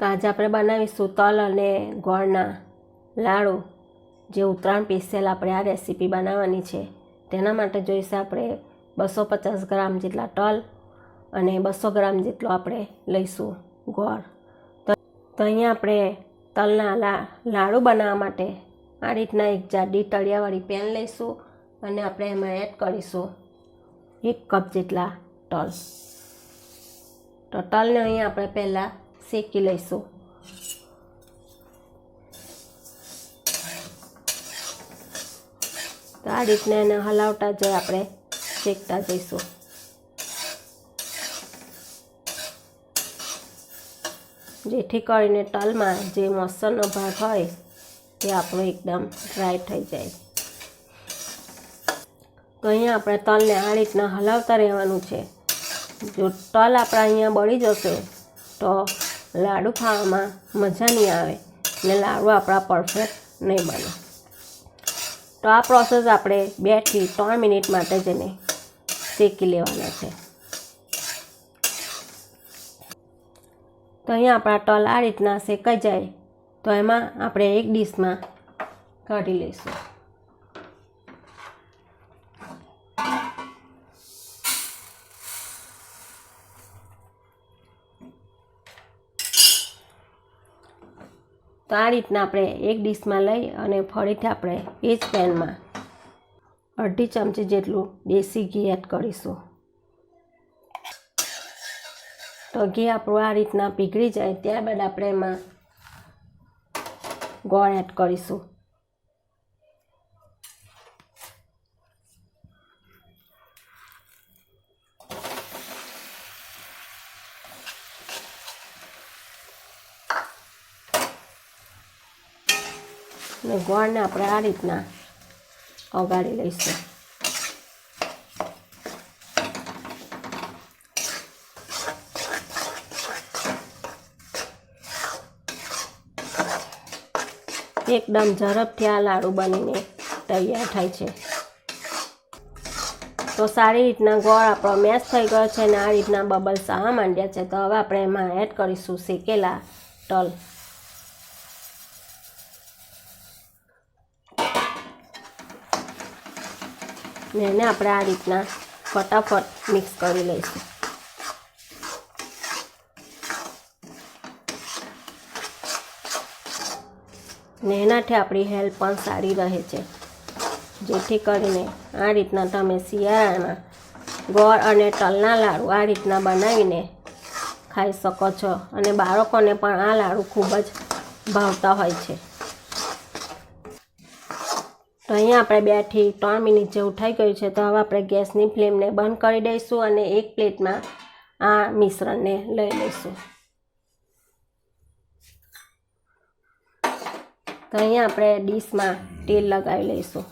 તો આજે આપણે બનાવીશું તલ અને ગોળના લાડુ, જે ઉત્તરાયણ પીસેલ આપણે આ રેસીપી બનાવવાની છે. તેના માટે જોઈશે આપણે બસો પચાસ ગ્રામ જેટલા તલ અને બસો ગ્રામ જેટલો આપણે લઈશું ગોળ. તો અહીંયા આપણે તલના લા, લાડુ બનાવવા માટે આ રીતના એક જાડી તળિયાવાળી પેન લઈશું અને આપણે એમાં એડ કરીશું એક કપ જેટલા તલ. તો તલને અહીંયા આપણે પહેલાં શેકી લઈશું તો આ રીતના એને હલાવતા જઈ આપણે શેકતા જઈશું જેથી કરીને તલમાં જે મસરનો ભાગ હોય તે આપણો એકદમ ડ્રાય થઈ જાય. તો અહીંયા આપણે તલને આ રીતના હલાવતા રહેવાનું છે જો તલ આપણા અહીંયા બળી જશે તો લાડુ ખાવામાં મજા નહીં આવે ને લાડુ આપણા પરફેક્ટ નહીં બને. તો આ પ્રોસેસ આપણે બેથી ત્રણ મિનિટ માટે જ એને શેકી લેવાના છે. તો અહીંયા આપણા તલ આ રીતના શેકાઈ જાય તો એમાં આપણે એક ડીશમાં કાઢી લઈશું. તો આ રીતના આપણે એક ડીશમાં લઈ અને ફરીથી આપણે એ જ પેનમાં અડધી ચમચી જેટલું દેશી ઘી એડ કરીશું. તો ઘી આપણું આ રીતના પીગળી જાય ત્યારબાદ આપણે એમાં ગોળ એડ કરીશું. ને ગોળને આપણે આ રીતના ઓગાળી લઈશું. એકદમ ઝડપથી આ લાડુ બનીને તૈયાર થાય છે. તો સારી રીતના ગોળ આપણો મેશ થઈ ગયો છે અને આ રીતના બબલ્સ આવવા માંડ્યા છે. તો હવે આપણે એમાં એડ કરીશું શેકેલા તલ. ને એને આપણે આ રીતના ફટાફટ મિક્સ કરી લઈશું. ને એનાથી આપણી હેલ્થ પણ સારી રહે છે. જેથી કરીને આ રીતના તમે શિયાળામાં ગોળ અને તલના લાડુ આ રીતના બનાવીને ખાઈ શકો છો. અને બાળકોને પણ આ લાડુ ખૂબ જ ભાવતા હોય છે. અહીંયા આપણે બેથી ત્રણ મિનિટ જેવું થઈ ગયું છે, તો હવે આપણે ગેસની ફ્લેમને બંધ કરી દઈશું અને એક પ્લેટમાં આ મિશ્રણને લઈ લઈશું. તો અહીંયા આપણે ડીશમાં તેલ લગાવી લઈશું.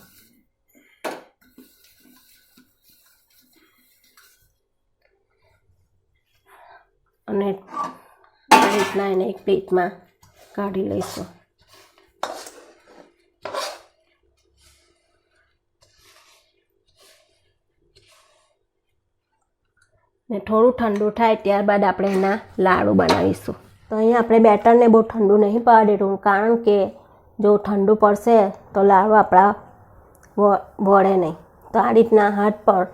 અને આ રીતના એને એક પ્લેટમાં કાઢી લઈશું. ને થોડું ઠંડુ થાય ત્યારબાદ આપણે એના લાડુ બનાવીશું. તો અહીંયા આપણે બેટરને બહુ ઠંડુ નહીં પાડેલું, કારણ કે જો ઠંડુ પડશે તો લાડુ આપણા વળે નહીં. તો આ રીતના હાથ પર,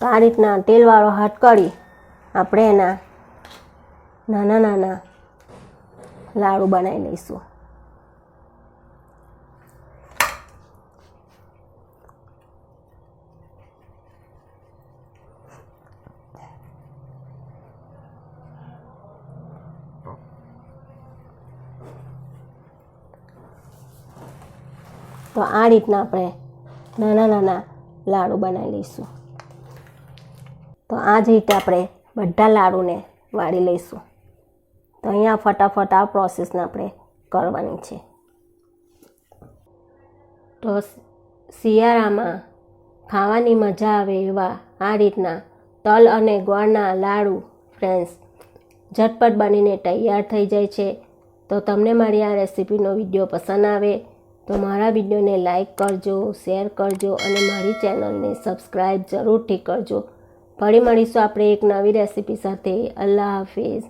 તો આ રીતના તેલવાળો હાથ કરી આપણે એના નાના નાના લાડુ બનાવી લઈશું. તો આ રીતના આપણે નાના નાના લાડુ બનાવી લઈશું. તો આ જ રીતે આપણે બધા લાડુને વાળી લઈશું. તો અહીંયા ફટાફટ આ પ્રોસેસને આપણે કરવાની છે. તો શિયાળામાં ખાવાની મજા આવે એવા આ રીતના તલ અને ગોળના લાડુ ફ્રેન્ડ્સ ઝટપટ બનીને તૈયાર થઈ જાય છે. તો તમને મારી આ રેસીપીનો વીડિયો પસંદ આવે તો મારા વિડીયોને લાઇક કરજો, શેર કરજો અને મારી ચેનલને સબસ્ક્રાઈબ જરૂરથી કરજો. ફરી મળીશું આપણે એક નવી રેસીપી સાથે. અલ્લાહ હાફિઝ.